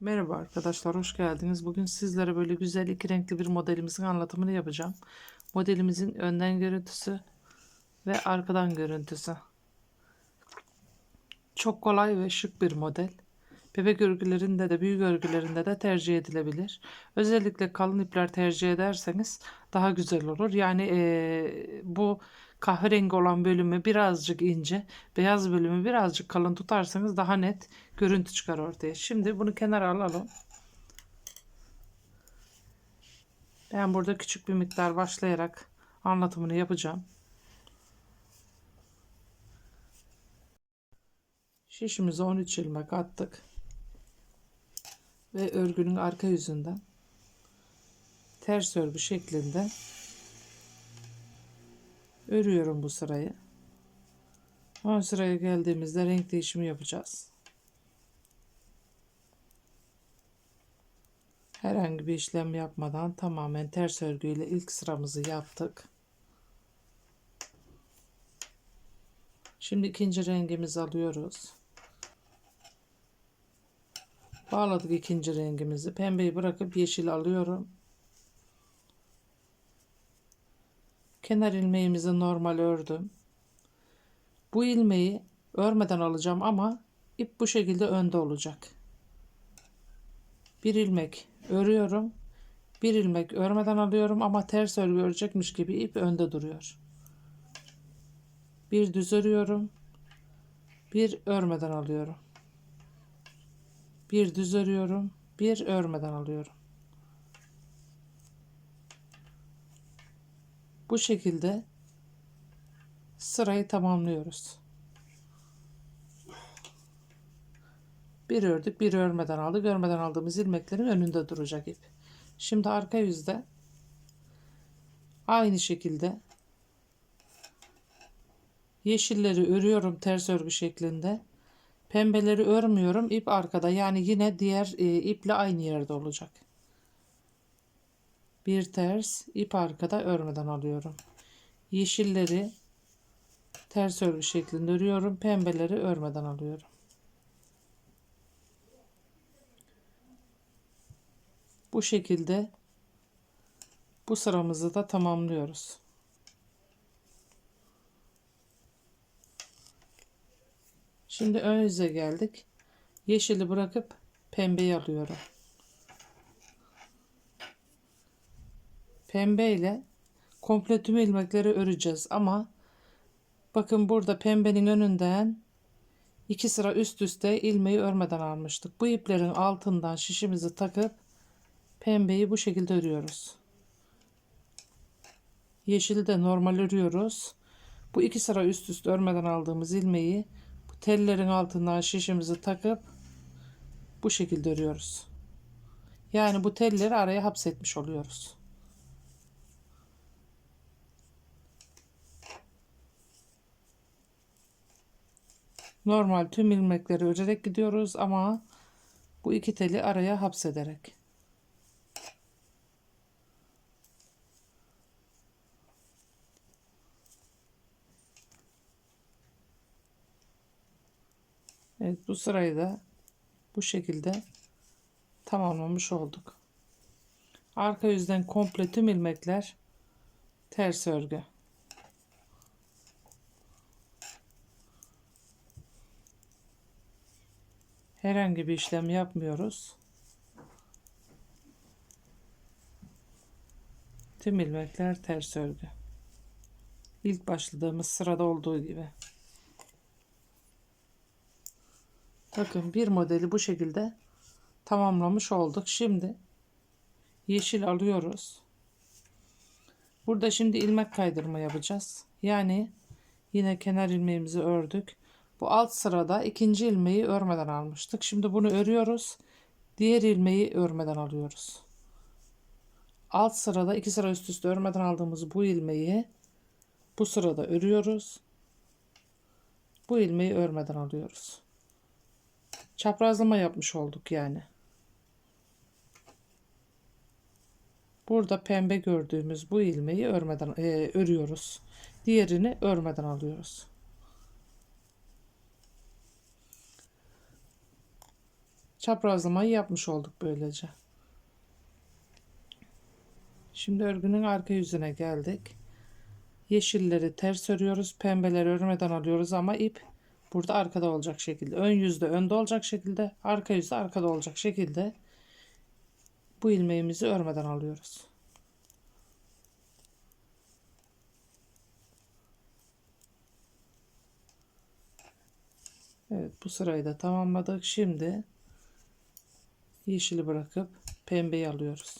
Merhaba arkadaşlar, hoş geldiniz. Bugün sizlere böyle güzel iki renkli bir modelimizin anlatımını yapacağım. Modelimizin önden görüntüsü ve arkadan görüntüsü. Çok kolay ve şık bir model. Bebek örgülerinde de büyük örgülerinde de tercih edilebilir. Özellikle kalın ipler tercih ederseniz daha güzel olur. Yani eee, bu kahverengi olan bölümü birazcık ince, beyaz bölümü birazcık kalın tutarsanız daha net görüntü çıkar ortaya. Şimdi bunu kenara alalım. Ben burada küçük bir miktar başlayarak anlatımını yapacağım. Şişimize 13 ilmek attık. Ve örgünün arka yüzünden ters örgü şeklinde örüyorum bu sırayı. Ön sıraya geldiğimizde renk değişimi yapacağız. Herhangi bir işlem yapmadan tamamen ters örgüyle ilk sıramızı yaptık. Şimdi ikinci rengimizi alıyoruz. Bağladık ikinci rengimizi. Pembeyi bırakıp yeşil alıyorum. Kenar ilmeğimizi normal ördüm. Bu ilmeği örmeden alacağım ama ip bu şekilde önde olacak. Bir ilmek örüyorum. Bir ilmek örmeden alıyorum ama ters örgü örecekmiş gibi ip önde duruyor. Bir düz örüyorum. Bir örmeden alıyorum. Bir düz örüyorum. Bir örmeden alıyorum. Bu şekilde sırayı tamamlıyoruz. Bir ördük, bir örmeden aldık. Örmeden aldığımız ilmeklerin önünde duracak ip. Şimdi arka yüzde aynı şekilde yeşilleri örüyorum ters örgü şeklinde. Pembeleri örmüyorum. İp arkada. Yani yine diğer e, iple aynı yerde olacak. Bir ters, ip arkada örmeden alıyorum. Yeşilleri ters örgü şeklinde örüyorum. Pembeleri örmeden alıyorum. Bu şekilde bu sıramızı da tamamlıyoruz. Şimdi ön yüze geldik. Yeşili bırakıp pembeyi alıyorum. Pembe ile komple tüm ilmekleri öreceğiz ama bakın burada pembenin önünden iki sıra üst üste ilmeği örmeden almıştık. Bu iplerin altından şişimizi takıp pembeyi bu şekilde örüyoruz. Yeşili de normal örüyoruz. Bu iki sıra üst üste örmeden aldığımız ilmeği bu tellerin altından şişimizi takıp bu şekilde örüyoruz. Yani bu telleri araya hapsetmiş oluyoruz. Normal tüm ilmekleri örerek gidiyoruz ama bu iki teli araya hapsederek. Evet bu sırayı da bu şekilde tamamlamış olduk. Arka yüzden komple tüm ilmekler ters örgü. Herhangi bir işlem yapmıyoruz. Tüm ilmekler ters örgü. İlk başladığımız sırada olduğu gibi. Bakın bir modeli bu şekilde tamamlamış olduk. Şimdi yeşil alıyoruz. Burada şimdi ilmek kaydırma yapacağız. Yani yine kenar ilmeğimizi ördük. Bu alt sırada ikinci ilmeği örmeden almıştık. Şimdi bunu örüyoruz. Diğer ilmeği örmeden alıyoruz. Alt sırada iki sıra üst üste örmeden aldığımız bu ilmeği bu sırada örüyoruz. Bu ilmeği örmeden alıyoruz. Çaprazlama yapmış olduk yani. Burada pembe gördüğümüz bu ilmeği örmeden e, örüyoruz. Diğerini örmeden alıyoruz. Çaprazlamayı yapmış olduk böylece. Şimdi örgünün arka yüzüne geldik. Yeşilleri ters örüyoruz. Pembeleri örmeden alıyoruz ama ip burada arkada olacak şekilde. Ön yüzde önde olacak şekilde. Arka yüzde arkada olacak şekilde. Bu ilmeğimizi örmeden alıyoruz. Evet bu sırayı da tamamladık. Şimdi yeşili bırakıp pembeyi alıyoruz.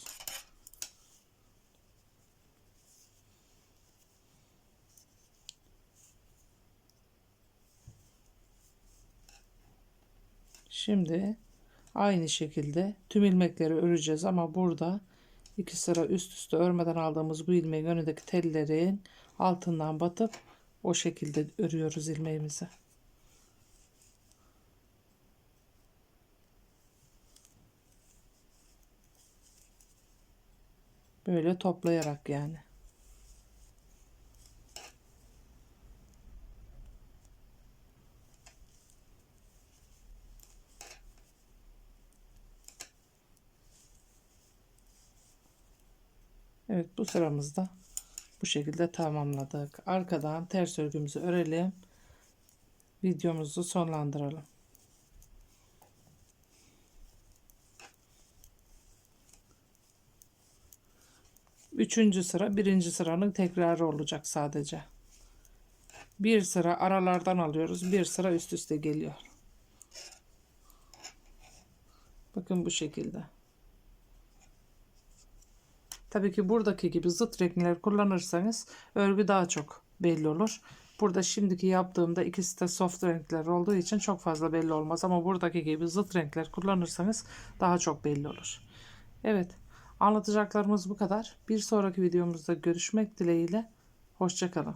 Şimdi aynı şekilde tüm ilmekleri öreceğiz ama burada iki sıra üst üste örmeden aldığımız bu ilmeğin önündeki tellerin altından batıp o şekilde örüyoruz ilmeğimizi. Böyle toplayarak yani. Evet bu sıramızda bu şekilde tamamladık. Arkadan ters örgümüzü örelim. Videomuzu sonlandıralım. Üçüncü sıra birinci sıranın tekrarı olacak sadece. Bir sıra aralardan alıyoruz. Bir sıra üst üste geliyor. Bakın bu şekilde. Tabii ki buradaki gibi zıt renkler kullanırsanız örgü daha çok belli olur. Burada şimdiki yaptığımda ikisi de soft renkler olduğu için çok fazla belli olmaz. Ama buradaki gibi zıt renkler kullanırsanız daha çok belli olur. Evet anlatacaklarımız bu kadar. Bir sonraki videomuzda görüşmek dileğiyle. Hoşçakalın.